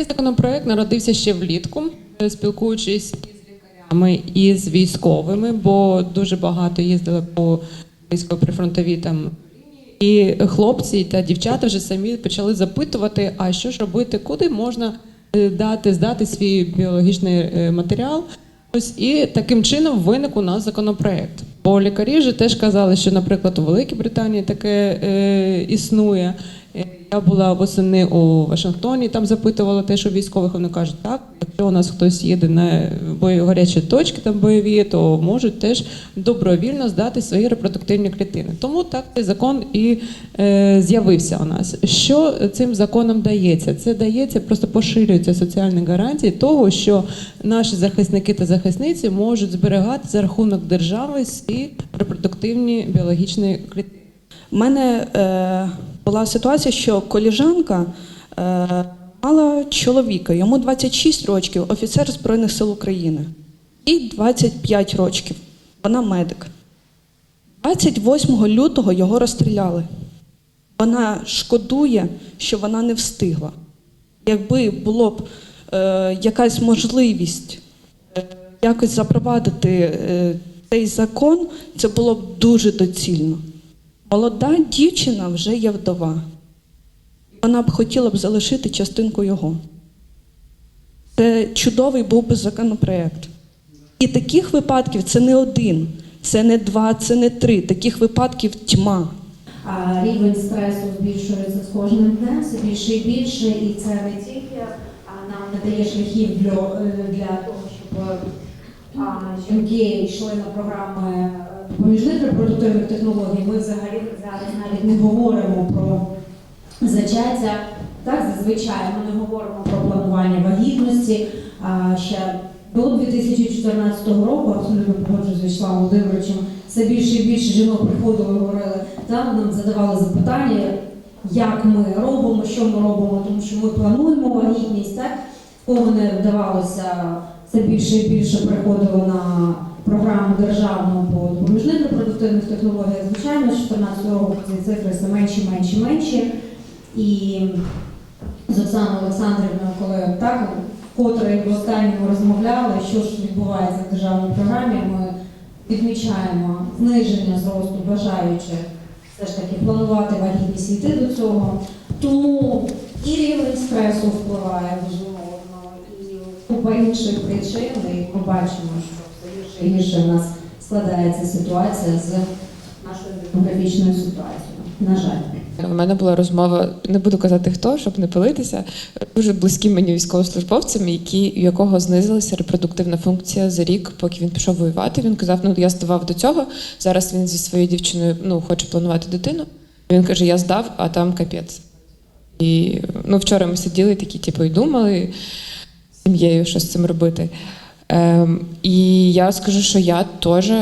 Цей законопроект народився ще влітку, спілкуючись із лікарями і з військовими, бо дуже багато їздили по військово-прифронтовій там. І хлопці та дівчата вже самі почали запитувати, а що ж робити, куди можна е, дати, здати свій біологічний е, матеріал. Ось і таким чином виник у нас законопроект. Бо лікарі вже теж казали, що, наприклад, у Великій Британії таке е, існує. Я була восени у Вашингтоні, там запитувала теж у військових. Вони кажуть, так, якщо у нас хтось їде на бої гарячі точки там бойові, то можуть теж добровільно здати свої репродуктивні клітини. Тому так цей закон і е, з'явився у нас. Що цим законом дається? Це дається, просто поширюються соціальні гарантії того, що наші захисники та захисниці можуть зберігати за рахунок держави свої репродуктивні біологічні клітини. У мене е, була ситуація, що коліжанка е, мала чоловіка, йому 26 років, офіцер Збройних сил України, і 25 років. Вона медик. 28 лютого його розстріляли. Вона шкодує, що вона не встигла. Якби було б е, якась можливість е, якось запровадити е, цей закон, це було б дуже доцільно. Молода дівчина вже є вдова. Вона б хотіла б залишити частинку його. Це чудовий був би законопроект. І таких випадків це не один, це не два, це не три. Таких випадків тьма. А рівень стресу збільшується з кожним днем, все більше і більше, і це не тільки нам не дає шляхів для, е, для того, щоб а, жінки йшли на програми допоміжних репродуктивних технологій. Ми взагалі зараз навіть не говоримо про зачаття. Так, зазвичай ми не говоримо про планування вагітності. А ще до 2014 року, абсолютно погоджуюсь з Вячеславом Володимировичем, все більше і більше жінок приходили, говорили, так, нам задавали запитання, як ми робимо, що ми робимо, тому що ми плануємо вагітність, так? Кого не вдавалося, все більше і більше приходило на програму допоміжних репродуктивних технологіях. Звичайно, з 2014 року ці цифри все менші, менші, менші. І з Оксаною Олександрівною, коли так вкотре в останньому розмовляли, що ж відбувається в державній програмі, ми відмічаємо зниження зросту бажаючих все ж таки планувати вагітність йти до цього. Тому і рівень стресу впливає безумовно, і купа інших причин, і ми бачимо, що все гірше і гірше в нас складається ситуація з нашою демографічною ситуацією. На жаль. У мене була розмова, не буду казати хто, щоб не пилитися, дуже близьким мені військовослужбовцем, які, у якого знизилася репродуктивна функція за рік, поки він пішов воювати. Він казав, ну я здавав до цього. Зараз він зі своєю дівчиною ну, хоче планувати дитину. Він каже: Я здав, а там капець. І ну, вчора ми сиділи такі, типу, і думали з сім'єю, що з цим робити. Ем, і я скажу, що я теж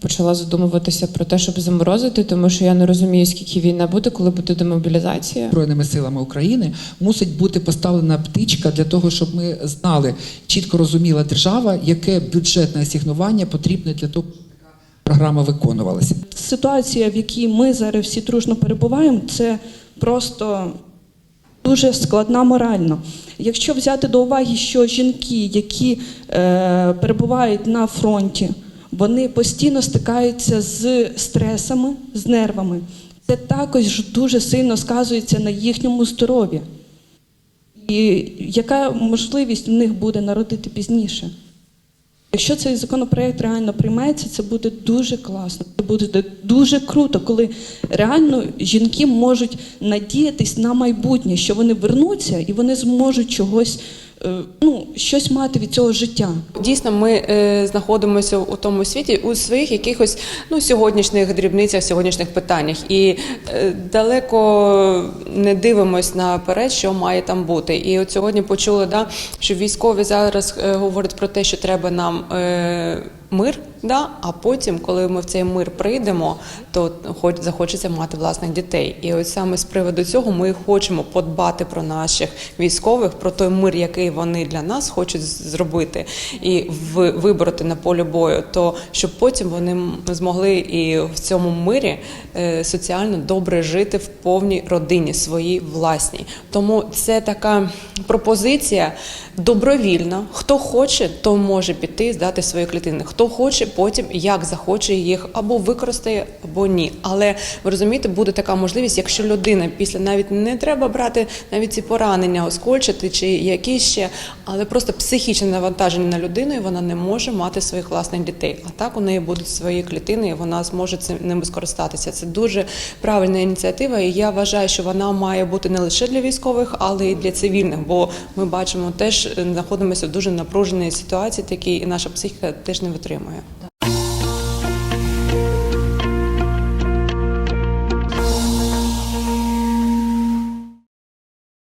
почала задумуватися про те, щоб заморозити, тому що я не розумію, скільки війна буде, коли буде демобілізація. Збройними силами України мусить бути поставлена птичка для того, щоб ми знали, чітко розуміла держава, яке бюджетне асігнування потрібне для того, щоб така програма виконувалася. Ситуація, в якій ми зараз всі дружно перебуваємо, це просто дуже складна морально. Якщо взяти до уваги, що жінки, які е, перебувають на фронті, вони постійно стикаються з стресами, з нервами, це також дуже сильно сказується на їхньому здоров'ї. І яка можливість в них буде народити пізніше? Якщо цей законопроект реально прийметься, це буде дуже класно. Це буде дуже круто, коли реально жінки можуть надіятись на майбутнє, що вони вернуться і вони зможуть чогось, ну, щось мати від цього життя. Дійсно, ми е, знаходимося у тому світі у своїх якихось ну сьогоднішніх дрібницях, сьогоднішніх питаннях, і е, далеко не дивимось наперед, що має там бути. І от сьогодні почули, да, що військові зараз е, говорять про те, що треба нам е, мир. Да? А потім, коли ми в цей мир прийдемо, то хоч захочеться мати власних дітей. І ось саме з приводу цього ми хочемо подбати про наших військових, про той мир, який вони для нас хочуть зробити, і вибороти на полі бою, то щоб потім вони змогли і в цьому мирі е, соціально добре жити в повній родині своїй власній. Тому це така пропозиція добровільна. Хто хоче, то може піти здати свої клітини. Хто хоче, потім як захоче їх або використає, або ні. Але ви розумієте, буде така можливість, якщо людина після навіть не треба брати навіть ці поранення, оскольчити чи якісь ще, але просто психічне навантаження на людину, і вона не може мати своїх власних дітей. А так у неї будуть свої клітини, і вона зможе цим ними скористатися. Це дуже правильна ініціатива, і я вважаю, що вона має бути не лише для військових, але й для цивільних. Бо ми бачимо, теж е, знаходимося в дуже напруженій ситуації, такій, і наша психіка теж не витримує.